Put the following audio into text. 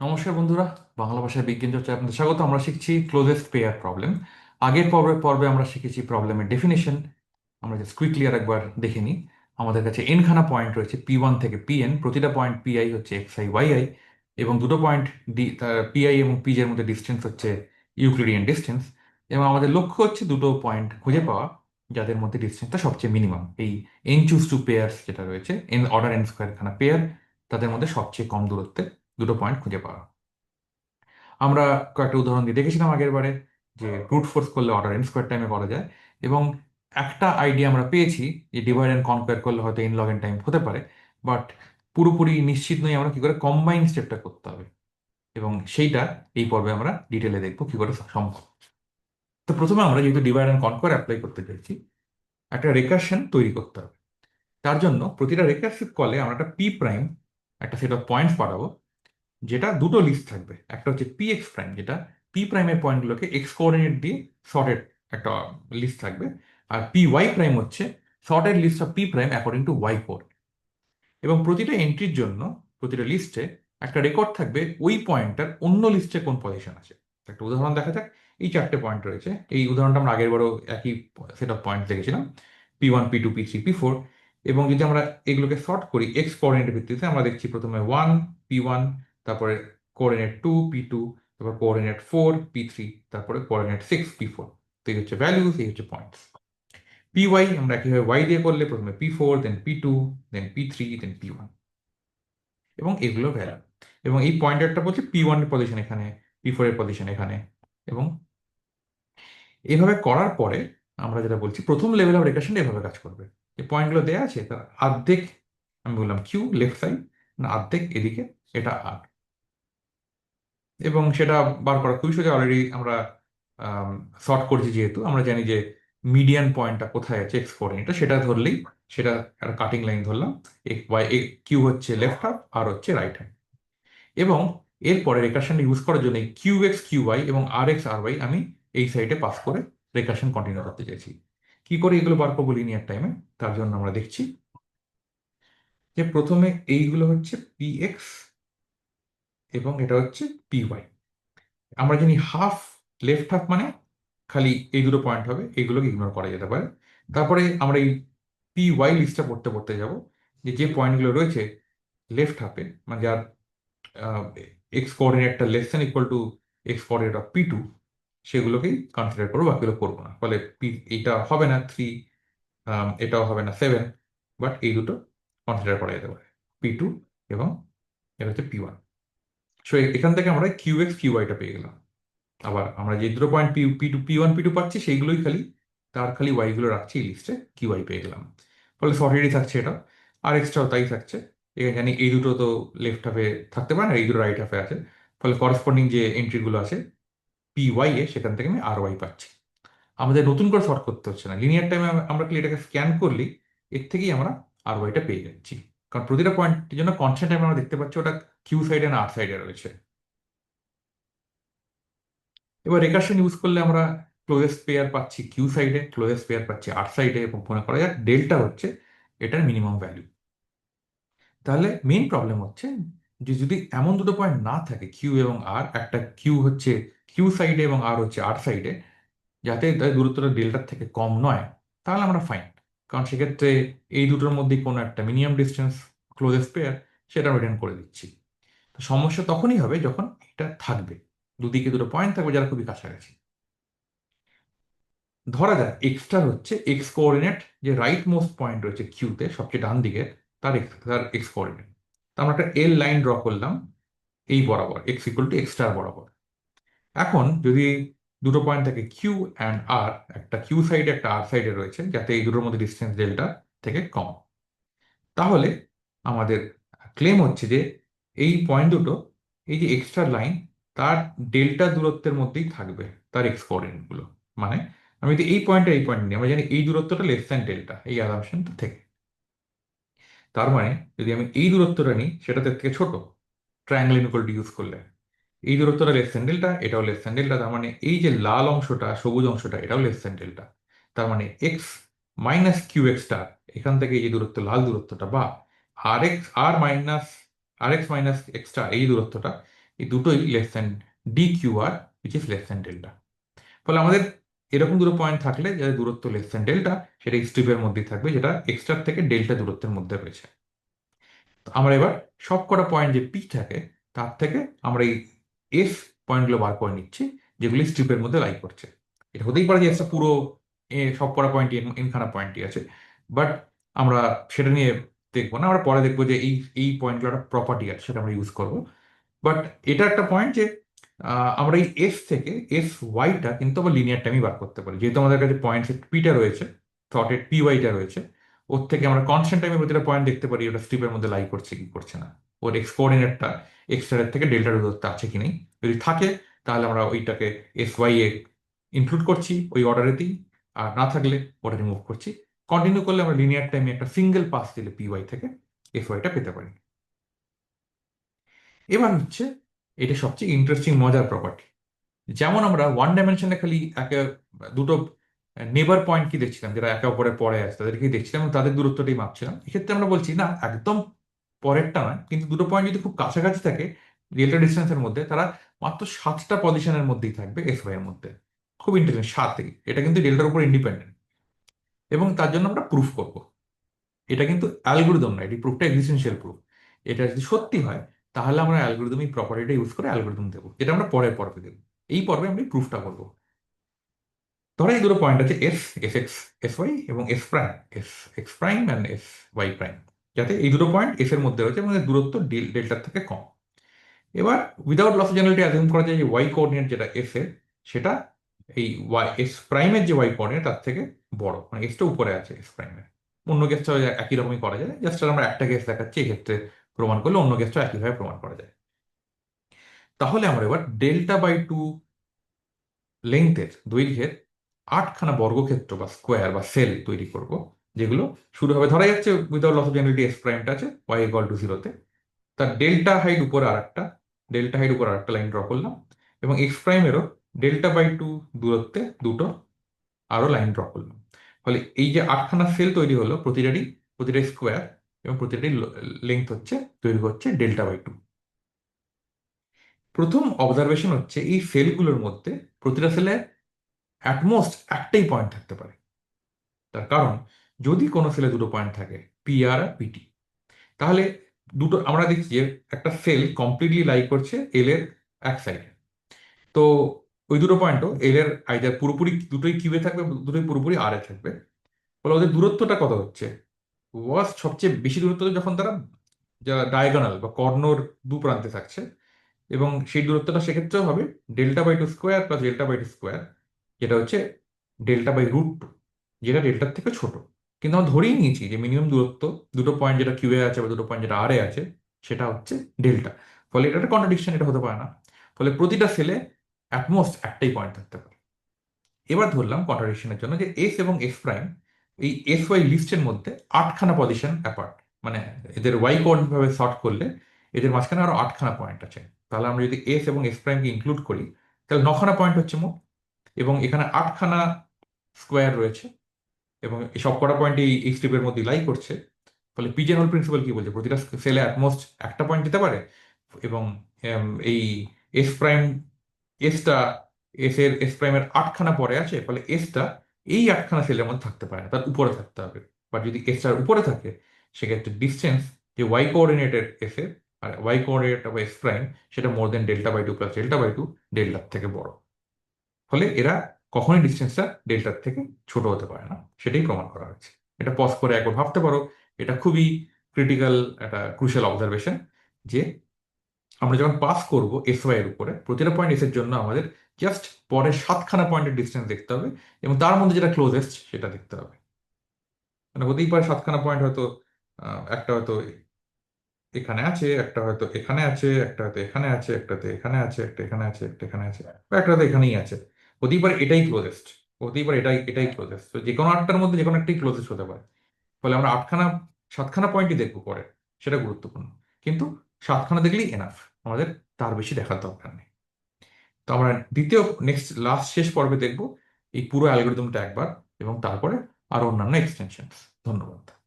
নমস্কার বন্ধুরা, বাংলা ভাষায় বিজ্ঞান চর্চায় আপনাদের স্বাগত। আমরা শিখছি ক্লোজেস্ট পেয়ার প্রবলেম আগের পর্বে পর্বে আমরা শিখেছি প্রবলেমের ডেফিনেশন আমরা জাস্ট কুইকলি আর একবার দেখে নিই। আমাদের কাছে এনখানা পয়েন্ট রয়েছে পি ওয়ান থেকে পি এন প্রতিটা পয়েন্ট পি আই হচ্ছে এক্স আই ওয়াই আই এবং দুটো পয়েন্ট ডি পি আই এবং পি এর মধ্যে ডিস্টেন্স হচ্ছে ইউক্লিডিয়ান ডিস্টেন্স এবং আমাদের লক্ষ্য হচ্ছে দুটো পয়েন্ট খুঁজে পাওয়া, যাদের মধ্যে ডিস্টেন্সটা সবচেয়ে মিনিমাম এই এন চুজ টু পেয়ার্স যেটা রয়েছে এন অর্ডার এন স্কোয়ার খানা পেয়ার তাদের মধ্যে সবচেয়ে কম দূরত্বে দুটো পয়েন্ট খুঁজে পাওয়া। আমরা কয়েকটা উদাহরণ দিয়ে দেখেছিলাম আগের বারে যে ব্রুট ফোর্স করলে অর্ডার এন স্কোয়ার টাইমে করা যায় এবং একটা আইডিয়া আমরা পেয়েছি যে ডিভাইড অ্যান্ড কনকোয়ার করলে হয়তো এন লগ এন টাইম হতে পারে বাট পুরোপুরি নিশ্চিত নই আমরা কি করে কম্বাইন স্টেপটা করতে হবে এবং সেইটা এই পর্বে আমরা ডিটেলে দেখব কি করে সম্ভব। তো প্রথমে আমরা যেহেতু ডিভাইড অ্যান্ড কনকোয়ার অ্যাপ্লাই করতে চাইছি একটা রেকারশন তৈরি করতে হবে। তার জন্য প্রতিটা রেকারসিভ কলে আমরা একটা পি প্রাইম একটা সেট অফ পয়েন্টস পাঠাবো যেটা দুটো লিস্ট থাকবে। একটা হচ্ছে পি এক্স প্রাইম যেটা পি প্রাইমের পয়েন্টগুলোকে এক্স কোঅর্ডিনেট দিয়ে শর্টেড একটা লিস্ট থাকবে। আর পি ওয়াই প্রাইম হচ্ছে sorted list of P prime according to Y coord এবং প্রতিটা এন্ট্রির জন্য, প্রতিটা লিস্টে একটা রেকর্ড থাকবে ওই পয়েন্টটার অন্য লিস্টে কোন পজিশন আছে। একটা উদাহরণ দেখা যাক। এই চারটে পয়েন্ট রয়েছে। এই উদাহরণটা আমরা আগের বারও একই সেট অফ পয়েন্ট দেখেছিলাম। P one P two P three P four এবং যদি আমরা এগুলোকে শর্ট করি এক্স কোঅর্ডিনেটের ভিত্তিতে আমরা দেখছি প্রথমে ওয়ান পি ওয়ান তারপরে কোঅর্ডিনেট টু পি টু তারপর কোঅর্ডিনেট ফোর পি থ্রি তারপরে কোঅর্ডিনেট সিক্স পি ফোর তো এই হচ্ছে ভ্যালুস এই হচ্ছে পয়েন্টস পি ওয়াই আমরা একইভাবে ওয়াই দিয়ে করলে? প্রথমে P four then P two then P three then P one এবং এগুলো ভ্যালু এবং এই পয়েন্টারটা বলছে পি ওয়ানের পজিশন এখানে পি ফোর এর পজিশন এখানে। এবং এভাবে করার পরে আমরা যেটা বলছি, প্রথম লেভেল অফ রেকাশন এভাবে কাজ করবে। যে পয়েন্টগুলো দেওয়া আছে, তার অর্ধেক, আমি বললাম কিউ লেফট সাইড না অর্ধেক এদিকে, এটা আর এবং সেটা বার করা খুবই সোজা। অলরেডি আমরা সর্ট করছি যেহেতু। আমরা জানি যে মিডিয়ান পয়েন্টটা কোথায় আছে এক্স কোঅর্ডিনেটটা সেটা ধরলেই, সেটা একটা কাটিং লাইন ধরলাম। ওয়াই কিউ হচ্ছে লেফট হাফ আর হচ্ছে রাইট হ্যান্ড এবং এরপরে রেকাশনটা ইউজ করার জন্য কিউ এক্স কিউ ওয়াই এবং আর এক্স আর ওয়াই আমি এই সাইডে পাস করে রেকাশন কন্টিনিউ করতে চাইছি। কি করে এগুলো বার করব লিনিয়ার টাইমে তার জন্য আমরা দেখছি যে প্রথমে এইগুলো হচ্ছে পি এক্স এবং এটা হচ্ছে পি ওয়াই আমরা জানি হাফ লেফট হাফ মানে খালি এই দুটো পয়েন্ট হবে এইগুলোকে ইগনোর করা যেতে পারে। তারপরে আমরা এই পি ওয়াই লিস্টটা পড়তে পড়তে যাব, যে যে পয়েন্টগুলো রয়েছে লেফট হাফে মানে যার X কোঅর্ডিনেটটা less than equal to X coordinate of P two সেগুলোকেই consider করব, বাকিগুলো করব না। ফলে পি এইটা হবে না থ্রি এটাও হবে না সেভেন বাট এই দুটো কনসিডার করা যেতে পারে। পি টু এবং এটা হচ্ছে পি ওয়ান সো এখান থেকে আমরা কিউ এক্স কিউ ওয়াইটা পেয়ে গেলাম। আবার আমরা যে দুটো point P P two P one P two পাচ্ছি, সেইগুলোই খালি, তার খালি ওয়াইগুলো রাখছি এই লিস্টে কিউ ওয়াই পেয়ে গেলাম। ফলে সর্টেডই থাকছে এটা, আর এক্সট্রাও তাই থাকছে। এখানে জানি এই দুটো তো লেফট হাফে থাকতে পারে না, এই দুটো রাইট হাফে আছে। ফলে করসপন্ডিং যে এন্ট্রিগুলো আছে পি ওয়াই এ সেখান থেকে আমি আর ওয়াই পাচ্ছি। আমাদের নতুন করে শর্ট করতে হচ্ছে না। লিনিয়ার টাইমে আমরা খালি এটাকে স্ক্যান করলেই, এর থেকেই আমরা আর ওয়াইটা পেয়ে যাচ্ছি। কারণ প্রতিটা পয়েন্টের জন্য কনস্ট্যান্ট টাইম আমরা দেখতে পাচ্ছি ওটা কিউ সাইডে না আর সাইডে রয়েছে। এবার রেকারশন ইউজ করলে আমরা ক্লোজেস্ট পেয়ার পাচ্ছি কিউ সাইডে ক্লোজেস্ট পেয়ার পাচ্ছি আর সাইডে এবং মনে করা যাক ডেল্টা হচ্ছে এটার মিনিমাম ভ্যালু তাহলে মেইন প্রবলেম হচ্ছে যে যদি এমন দুটো পয়েন্ট না থাকে কিউ এবং আর একটা কিউ হচ্ছে কিউ সাইডে এবং আর হচ্ছে আর সাইডে যাতে দূরত্বটা ডেল্টার থেকে কম নয়, তাহলে আমরা ফাইন কারণ সেক্ষেত্রে এই দুটোর মধ্যে কোনো একটা মিনিমাম ডিস্টেন্স ক্লোজেস্ট পেয়ার সেটা রিটার্ন করে দিচ্ছি। সমস্যা তখনই হবে যখন এটা থাকবে। দুদিকে দুটো পয়েন্ট থাকবে যারা খুবই কাছাকাছি। ধরা যাক এক্সটার হচ্ছে এক্স কোঅর্ডিনেট যে রাইট মোস্ট পয়েন্ট রয়েছে কিউতে সবচেয়ে ডান দিকে তার এক্স তার এক্স কোঅর্ডিনেট তো আমরা একটা এল লাইন ড্র করলাম, এই বরাবর এক্স ইকুয়াল টু এক্সটার বরাবর। এখন যদি দুটো পয়েন্ট থাকে কিউ অ্যান্ড আর একটা কিউ সাইডে একটা আর সাইডে রয়েছে, যাতে এই দুটোর মধ্যে ডিস্টেন্স ডেল্টা থেকে কম। তাহলে আমাদের ক্লেম হচ্ছে যে এই পয়েন্ট দুটো, এই যে এক্সট্রা লাইন তার ডেল্টা দূরত্বের মধ্যেই থাকবে তার এক্স কোঅর্ডিনেটগুলো মানে আমি যদি এই পয়েন্টটা এই পয়েন্ট নিই, আমরা জানি এই দূরত্বটা লেস দ্যান ডেল্টা এই অ্যাজামশনটা থেকে। তার মানে যদি আমি এই দূরত্বটা নিই, সেটা তার থেকে ছোট ট্রায়াঙ্গেল ইনকোয়ালিটি ইউজ করলে। এই দূরত্বটা লেস দ্যান ডেল্টা এটাও লেস দ্যান ডেল্টা তার মানে এই যে লাল অংশটা, সবুজ অংশটা, এটাও লেস দ্যান ডেল্টা তার মানে এক্স মাইনাস কিউ এক্সটা এখান থেকে এই যে দূরত্ব, লাল দূরত্বটা বা আর এক্স আর মাইনাস আর এক্স মাইনাস এক্সট্রা এই দূরত্বটা, এই দুটোই less than D Q R which is less delta ফলে আমাদের এরকম দুটো পয়েন্ট থাকলে যাদের দূরত্ব লেস দেন ডেল্টা সেটা স্ট্রিপের মধ্যেই থাকবে, যেটা এক্সট্রার থেকে ডেল্টা দূরত্বের মধ্যে রয়েছে। আমরা এবার সব কটা পয়েন্ট যে পি থাকে, তার থেকে আমরা এই এস পয়েন্টগুলো বার করে নিচ্ছি, যেগুলি স্ট্রিপের মধ্যে লাই করছে। এটা হতেই পারে যে একটা পুরো সব কটা পয়েন্টই এনখানা পয়েন্টই আছে বাট আমরা সেটা নিয়ে দেখব না, আমরা পরে দেখব যে এই এই পয়েন্টগুলো একটা প্রপার্টি আছে, সেটা আমরা ইউজ করব। বাট এটা একটা পয়েন্ট যে আমরা এই এস থেকে এস ওয়াইটা কিন্তু আমরা লিনিয়ার টাইমই বার করতে পারি। যেহেতু আমাদের কাছে পয়েন্ট পিটা রয়েছে থটের পি ওয়াইটা রয়েছে, ওর থেকে আমরা কনস্ট্যান্ট টাইমের প্রতিটা পয়েন্ট দেখতে পারি, ওটা স্ট্রিপের মধ্যে লাই করছে কি করছে না। ওর এক্স কোঅর্ডিনেটটা এক্সট্রার থেকে ডেল্টা দূরত্ব আছে কি নেই। যদি থাকে, তাহলে আমরা ওইটাকে এস ওয়াই এ ইনক্লুড করছি, ওই অর্ডারেতেই আর না থাকলে, ওটা রিমুভ করছি। কন্টিনিউ করলে আমরা লিনিয়ার টাইমে একটা সিঙ্গেল পাস দিলে পি ওয়াই থেকে এস ওয়াইটা পেতে পারি। এবার হচ্ছে এটা সবচেয়ে ইন্টারেস্টিং মজার প্রপার্টি যেমন আমরা ওয়ান ডাইমেনশনে খালি একে দুটো নেবার পয়েন্ট কি দেখছিলাম, যারা একে অপরের পরে আছে তাদেরকেই দেখছিলাম এবং তাদের দূরত্বটাই মাপছিলাম এক্ষেত্রে আমরা বলছি, না, একদম পরেরটা নয়, কিন্তু দুটো পয়েন্ট যদি খুব কাছাকাছি থাকে ডেল্টা ডিস্টেন্সের মধ্যে, তারা মাত্র সাতটা পজিশনের মধ্যেই থাকবে এস এর মধ্যে। খুব ইন্টারেস্টিং সাতই। এটা কিন্তু ডেল্টার উপর ইন্ডিপেন্ডেন্ট এবং তার জন্য আমরা প্রুফ করব। এটা কিন্তু অ্যালগোরিদম না, এটি প্রুফটা এক্সিস্টেন্সিয়াল প্রুফ এটা যদি সত্যি হয়, তাহলে আমরা অ্যালগোরিদম এই প্রপার্টিটা ইউজ করে অ্যালগোরিদম দেবো, যেটা আমরা পরের পর্বে দেবো। এই পর্বে আমরা প্রুফটা করব। ধরো এই দুটো পয়েন্ট আছে S S X S Y এবং S prime S X prime and S Y prime যাতে এই দুটো পয়েন্ট এস এর মধ্যে রয়েছে এবং দূরত্ব ডেল্টার থেকে কম। এবার উইদাউট লস জেনারেলিটি অ্যাজিউম করা যায় যে ওয়াই কোঅর্ডিনেট যেটা এস এর, সেটা এই ওয়াই এস প্রাইমের যে ওয়াই কোঅর্ডিনেট তার থেকে বড়। মানে এসটা উপরে আছে এস প্রাইমের অন্য কেসটা একই রকমই করা যায়। জাস্ট আমরা একটা কেস দেখাচ্ছি, এক্ষেত্রে প্রমাণ করলে অন্য কেসটা একইভাবে প্রমাণ করা যায়। তাহলে আমরা এবার ডেল্টা বাই টু লেংথের দৈর্ঘ্যের আটখানা বর্গক্ষেত্র বা স্কোয়ার বা সেল তৈরি করব, যেগুলো শুরু হবে, ধরা যাচ্ছে without loss of generality S প্রাইমটা আছে ওয়াই ইকুয়াল টু জিরোতে তার ডেল্টা হাইট উপরে আরেকটা ডেল্টা হাইট উপরে আরেকটা লাইন ড্র করলাম এবং এক্স প্রাইমেরও ডেল্টা বাই টু দূরত্বে দুটো আরও লাইন ড্র করলাম। ফলে এই যে আটখানা সেল তৈরি হলো প্রতিটারই প্রতিটা স্কোয়ার এবং প্রতিটারই লেন্থ হচ্ছে, তৈরি হচ্ছে ডেল্টা বাই টু প্রথম অবজারভেশন হচ্ছে এই সেলগুলোর মধ্যে প্রতিটা সেলে অ্যাটমোস্ট একটাই পয়েন্ট থাকতে পারে। তার কারণ, যদি কোনো সেলে দুটো পয়েন্ট থাকে পি আর আর পিটি তাহলে দুটো, আমরা দেখছি যে একটা সেল কমপ্লিটলি লাই করছে এল এর এক সাইডে তো ওই দুটো পয়েন্টও এল এর আইদার পুরোপুরি দুটোই কিউবে থাকবে, দুটোই পুরোপুরি আর এ থাকবে। ফলে ওদের দূরত্বটা কত হচ্ছে? ওয়াস সবচেয়ে বেশি দূরত্ব যখন তারা যা ডায়াগোনাল বা কর্ণর দু প্রান্তে থাকছে। এবং সেই দূরত্বটা সেক্ষেত্রেও হবে delta by two square plus delta by two square যেটা হচ্ছে ডেল্টা বাই রুট টু যেটা ডেল্টার থেকে ছোট। কিন্তু আমরা ধরেই নিয়েছি যে মিনিমাম দূরত্ব, দুটো পয়েন্ট যেটা কিউএ আছে বা দুটো পয়েন্ট যেটা আর এ আছে, সেটা হচ্ছে ডেল্টা ফলে এটা একটা কন্ট্রাডিকশন এটা হতে পারে না। ফলে প্রতিটা সেলে অ্যাটমোস্ট একটাই পয়েন্ট থাকতে পারে। এবার ধরলাম কন্ট্রাডিকশনের জন্য যে এস এবং এস প্রাইম এই এস ওয়াই লিস্টের মধ্যে আটখানা পজিশন অ্যাপার্ট মানে এদের ওয়াই কোঅর্ডিনেট ভাবে শর্ট করলে এদের মাঝখানে আরও আটখানা পয়েন্ট আছে। তাহলে আমরা যদি এস এবং এস প্রাইমকে ইনক্লুড করি, তাহলে নখানা পয়েন্ট হচ্ছে মোট, এবং এখানে আটখানা স্কোয়ার রয়েছে, এবং সব কটা পয়েন্ট এই এই স্ট্রিপের মধ্যে লাই করছে। ফলে পিজেন হোল প্রিন্সিপাল কি বলছে? প্রতিটা সেলে অ্যাটমোস্ট একটা পয়েন্ট দিতে পারে, এবং এই এস প্রাইম এসটা এস এর এস প্রাইমের আটখানা পরে আছে, ফলে এসটা এই আটখানা সেলের মধ্যে থাকতে পারে না, তার উপরে থাকতে হবে। বা যদি এসটার উপরে থাকে, সেক্ষেত্রে ডিস্টেন্স যে ওয়াই কোঅর্ডিনেটের এস এর আর ওয়াই কোঅর্ডিনেট বা এস প্রাইম সেটা more than delta by two plus delta by two ডেল্টার থেকে বড়। ফলে এরা কখনোই ডিস্টেন্সটা ডেল্টার থেকে ছোট হতে পারে না, সেটাই প্রমাণ করা হয়েছে। এটা পজ করে একবার ভাবতে পারো, এটা খুবই ক্রিটিক্যাল একটা ক্রুশাল অবজারভেশন যে আমরা যখন পাস করব এস ওয়াই এর উপরে, প্রতিটা পয়েন্ট এস এর জন্য আমাদের জাস্ট পরের সাতখানা পয়েন্টের ডিস্টেন্স দেখতে হবে এবং তার মধ্যে যেটা ক্লোজেস্ট সেটা দেখতে হবে। মানে হতেই পারে সাতখানা পয়েন্ট হয়তো একটা হয়তো এখানে আছে, একটা হয়তো এখানে আছে, একটা হয়তো এখানে আছে একটাতে এখানে আছে, একটা এখানে আছে, একটা এখানে আছে, বা একটা হয়তো এখানেই আছে। হতেই পারে এটাই ক্লোজেস্ট হতেই পারে এটাই এটাই ক্লোজেস্ট তো যে কোনো আটটার মধ্যে যে কোনো একটাই ক্লোজেস্ট হতে পারে। ফলে আমরা আটখানা, সাতখানা পয়েন্টই দেখব পরে, সেটা গুরুত্বপূর্ণ। কিন্তু সাতখানা দেখলেই এনাফ আমাদের তার বেশি দেখার দরকার নেই। তো আমরা দ্বিতীয় নেক্সট লাস্ট শেষ পর্বে দেখব এই পুরো অ্যালগোরিদমটা একবার এবং তারপরে আরও অন্যান্য এক্সটেনশন ধন্যবাদ।